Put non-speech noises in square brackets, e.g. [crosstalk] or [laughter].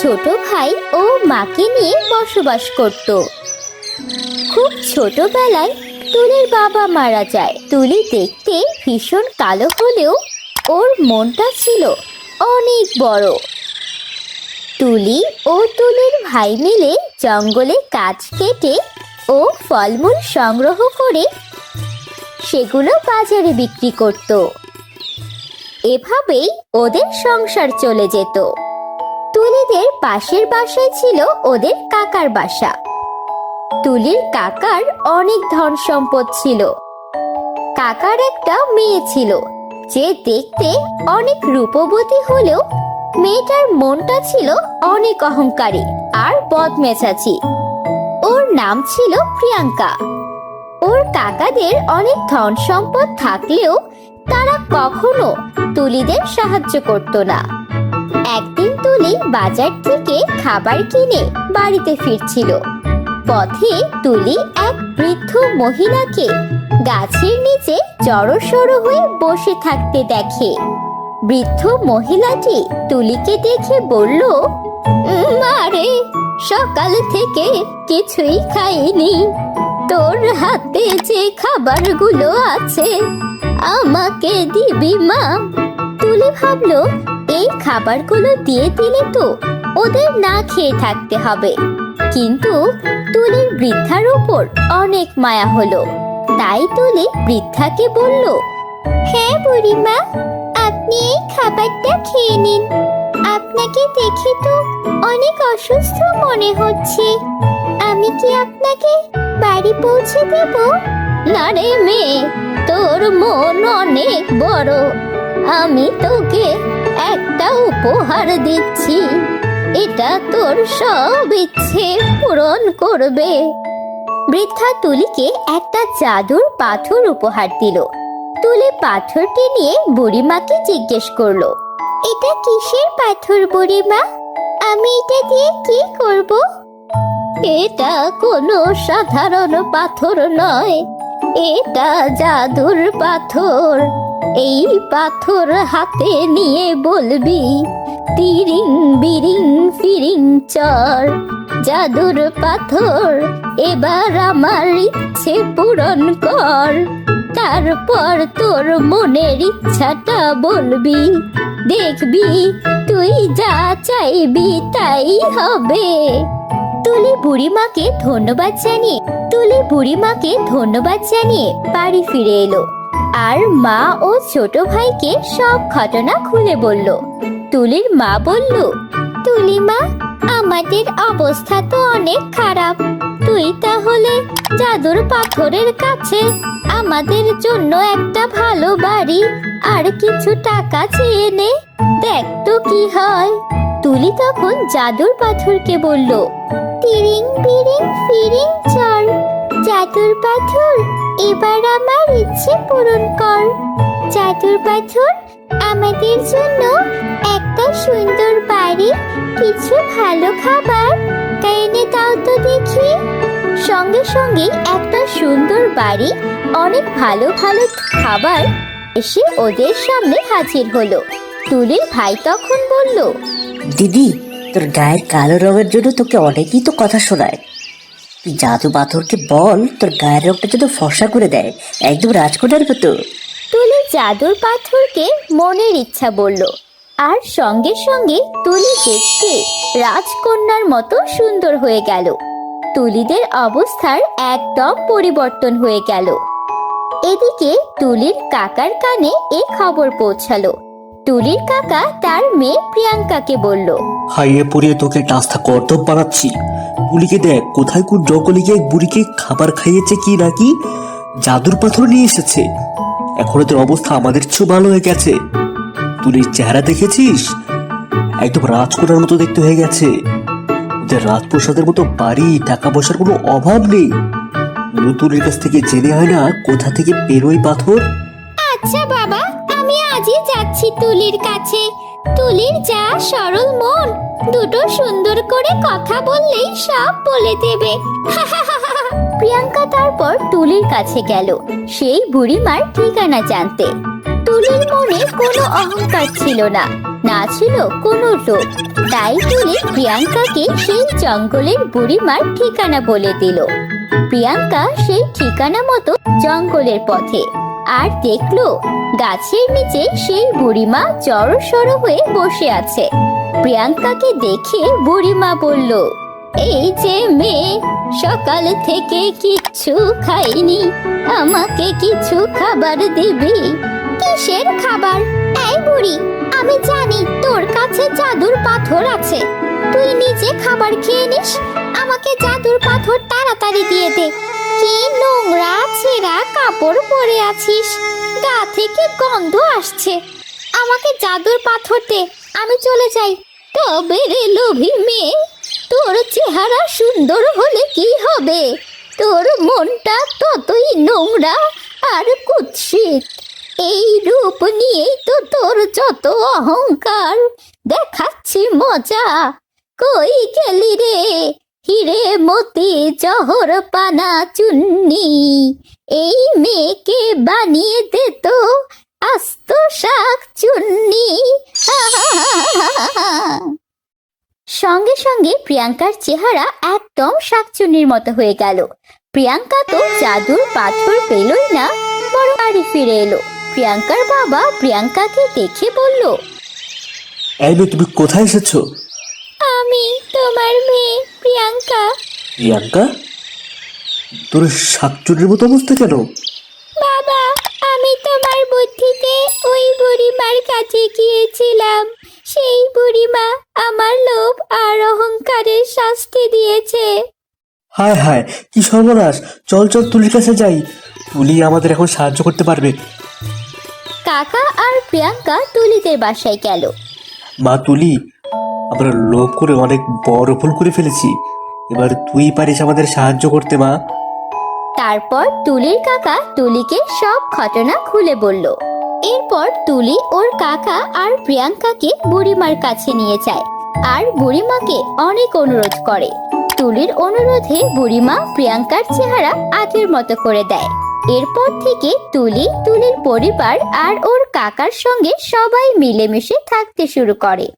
ছোট ভাই ও মাকে নিয়ে বসবাস করত। খুব ছোটবেলায় তুলির বাবা মারা যায়। তুলি দেখতে ভীষণ কালো হলেও ওর মনটা ছিল অনেক বড়। তুলি ও তুলির ভাই মিলে জঙ্গলে গাছ কেটে ও ফলমূল সংগ্রহ করে সেগুলো বাজারে বিক্রি করত। এভাবেই ওদের সংসার চলে যেত। তুলিদের পাশের বাসায় ছিল ওদের কাকার বাসা। তুলির কাকার অনেক ধন সম্পদ ছিল। কাকার একটা মেয়ে ছিল, যে দেখতে অনেক রূপবতী হলেও মেয়েটার মনটা ছিল অনেক অহংকারী আর বদমেজাজি। ওর নাম ছিল প্রিয়াঙ্কা। ওর কাকাদের অনেক ধন সম্পদ থাকলেও তারা কখনো তুলিদের সাহায্য করত না। একদিন তুলি বাজার থেকে খাবার কিনে বাড়িতে ফিরছিল। পথে তুলি এক বৃদ্ধ মহিলাকে গাছের নিচে জড়সড় হয়ে বসে থাকতে দেখে। বৃদ্ধ মহিলাটি তুলিকে দেখে বলল মারে সকাল থেকে কিছুই খাইনি। তোর হাতে যে খাবারগুলো আছে, আমাকে দিবি মা? তুলি ভাবলো এই খাবারগুলো দিয়ে দিলে তো ওদের না খেয়ে থাকতে হবে। কিন্তু তুলির বৃদ্ধার উপর অনেক মায়া হলো। তাই তুলি বৃদ্ধাকে বলল হ্যাঁ বুড়িমা, আপনি এই খাবারটা খেয়ে নিন। আপনাকে দেখে তো অনেক অসুস্থ মনে হচ্ছে। আমি কি আপনাকে বাড়ি পৌঁছে দেব? না রে মেয়ে, তোর মন অনেক বড়। আমি তোকে একটা উপহার দিচ্ছি। এটা তোর সব ইচ্ছে পূরণ করবে। বৃদ্ধা তুলিকে একটা জাদুর পাথর উপহার দিল। তুলি পাথরটি নিয়ে বুড়িমাকে জিজ্ঞেস করল, এটা কিসের পাথর বুড়িমা? আমি এটা দিয়ে কি করব? এটা কোনো সাধারণ পাথর নয়। এটা জাদুর পাথর। এই পাথর হাতে নিয়ে বলবি, তিরিং বিরিং ফিরিং চর। জাদুর পাথর এবার আমার ইচ্ছে পূরণ কর। তারপর তোর মনের ইচ্ছাটা বলবি, দেখবি তুই যা চাইবি তাই হবে। তুলি বুড়িমাকে ধন্যবাদ জানিয়ে, তুলি বুড়িমাকে ধন্যবাদ জানিয়ে বাড়ি ফিরে এলো। আর মা ও ছোট ভাইকে সব ঘটনা খুলে বলল। তুলির মা বলল, তুলি মা, আমাদের অবস্থা তো অনেক খারাপ। তুই তাহলে জাদুর পাথরের কাছে আমাদের জন্য একটা ভালো বাড়ি আর কিছু টাকা চেয়ে নে, দেখ তো কি হয়। তুলি তখন জাদুর পাথরকে বলল, তিরিং বিরিং ফিরিং চল, জাদুর পাথর এবার আমার ইচ্ছে পূরণ কর। জাদুর পাথর আমাদের জন্য একটা সুন্দর বাড়ি, কিছু ভালো খাবার। এনে দাও তো দেখি। সঙ্গে সঙ্গে একটা সুন্দর বাড়ি, অনেক ভালো ভালো খাবার এসে ওদের সামনে হাজির হলো। তুলির ভাই তখন বলল, দিদি, তোর গায়ের কালো রঙের জন্য তোকে অনেকেই তো কথা শোনায়। জাদু পাথরকে বল তোর গায়ের রংটা যেন ফসা করে দেয় একদম রাজকন্যার মতো তুলি জাদুর পাথরকে মনের ইচ্ছা বলল আর সঙ্গে সঙ্গে তুলি দেখতে রাজকন্যার মতো সুন্দর হয়ে গেল। তুলিদের অবস্থার একদম পরিবর্তন হয়ে গেল। এদিকে তুলির কাকার কানে এ খবর পৌঁছালো। তুলির কাকা তার মেয়ে প্রিয়াঙ্কাকে বলল হাইয়ে পড়িয়ে তোকে রাস্তা কর্তব বানাচ্ছি। পুলিকে দেখ, কোথায় কোন জঙ্গলে এক বুড়িকে খাবার খাইয়েছে কি নাকি জাদুর পাথর নিয়ে এসেছে। এখন ওদের অবস্থা আমাদের চেয়েও ভালো হয়ে গেছে। তুলির চেহারা দেখেছিস? একদম রাজকোটার মতো দেখতে হয়ে গেছে। ওদের রাজপ্রসাদের মতো বাড়ি, টাকা পয়সার কোনো অভাব নেই। নতুনের কাছ থেকে জেনে হয় না কোথা থেকে বেরোয় পাথর? আচ্ছা বাবা, আমি আজই যাচ্ছি তুলির কাছে। তুলির যা সরল মন, দুটো সুন্দর করে কথা বললেই সব বলে দেবে। [laughs] প্রিয়াঙ্কা তারপর তুলির কাছে গেল, সেই বুড়িমার ঠিকানা জানতে। তুলির মনে কোনো অহংকার ছিল না না ছিল কোনো লোভ তাই তুলি প্রিয়াঙ্কাকে সেই জঙ্গলের বুড়িমার ঠিকানা বলে দিল। প্রিয়াঙ্কা সেই ঠিকানা মতো জঙ্গলের পথে, আর দেখল গাছের নিচে সেই বুড়িমা জড়সড় হয়ে বসে আছে। প্রিয়াঙ্কাকে দেখে বুড়িমা বলল, এই যে মেয়ে, সকাল থেকে কিচ্ছু খাইনি। আমাকে কিছু খাবার দিবি? কিসের খাবার? এই বুড়ি, আমি জানি তোর কাছে জাদুর পাথর আছে। তুই নিজে খাবার খেয়ে নিস, আমাকে জাদুর পাথর তাড়াতাড়ি দিয়ে দে। কি নোংরা, ছেঁড়া কাপড় পরে আছিস, গা থেকে গন্ধ আসছে। আমাকে জাদুর পাথর দে, আমি চলে যাই। তবে রে লোভী মেয়ে, তোর চেহারা সুন্দর হলে কি হবে? তোর মনটা ততই নোংরা আর কুৎসিত। এই রূপ নিয়েই তো তোর যত অহংকার, দেখাচ্ছি মজা। কই গেলি রে? হিরে মতি জহর পানা চুন্নি। এই মেয়েকে বানিয়ে দে তো আস্ত শাক চুন্নি। সঙ্গে সঙ্গে প্রিয়াঙ্কার চেহারা একদম শাকচুন্নির মতো হয়ে গেল। প্রিয়াঙ্কা তো জাদুর পাথর পেলই না বড় বাড়ি ফিরে এলো। প্রিয়াঙ্কার বাবা প্রিয়াঙ্কাকে দেখে বলল, এই তুমি কোথায় এসেছ? প্রিয়াঙ্কা। প্রিয়াঙ্কা? তোর শাকচুরির মতো অবস্থা কেন? বাবা আমি তোমার বুদ্ধিতে ওই বুড়িমার কাছে গিয়েছিলাম। সেই বুড়িমা আমার লোভ আর অহংকারের শাস্তি দিয়েছে। হায় হায় কি সর্বনাশ। চল চল তুলির কাছে যাই। তুলি আমাদের এখন সাহায্য করতে পারবে। কাকা আর প্রিয়াঙ্কা তুলিদের বাসায় গেল। মা তুলি আমরা লোভ করে অনেক বড় ভুল করে ফেলেছি। এবার তুই পারিস আমাদের সাহায্য করতে, মা। তারপর তুলির কাকা তুলিকে সব ঘটনা খুলে বলল। এরপর তুলি ওর কাকা আর প্রিয়াঙ্কাকে বুড়িমার কাছে নিয়ে যায় আর বুড়িমাকে অনেক অনুরোধ করে। তুলির অনুরোধে বুড়িমা প্রিয়াঙ্কার চেহারা আগের মতো করে দেয়। এরপর থেকে তুলি, তুলির পরিবার আর ওর কাকার সঙ্গে সবাই মিলেমিশে থাকতে শুরু করে।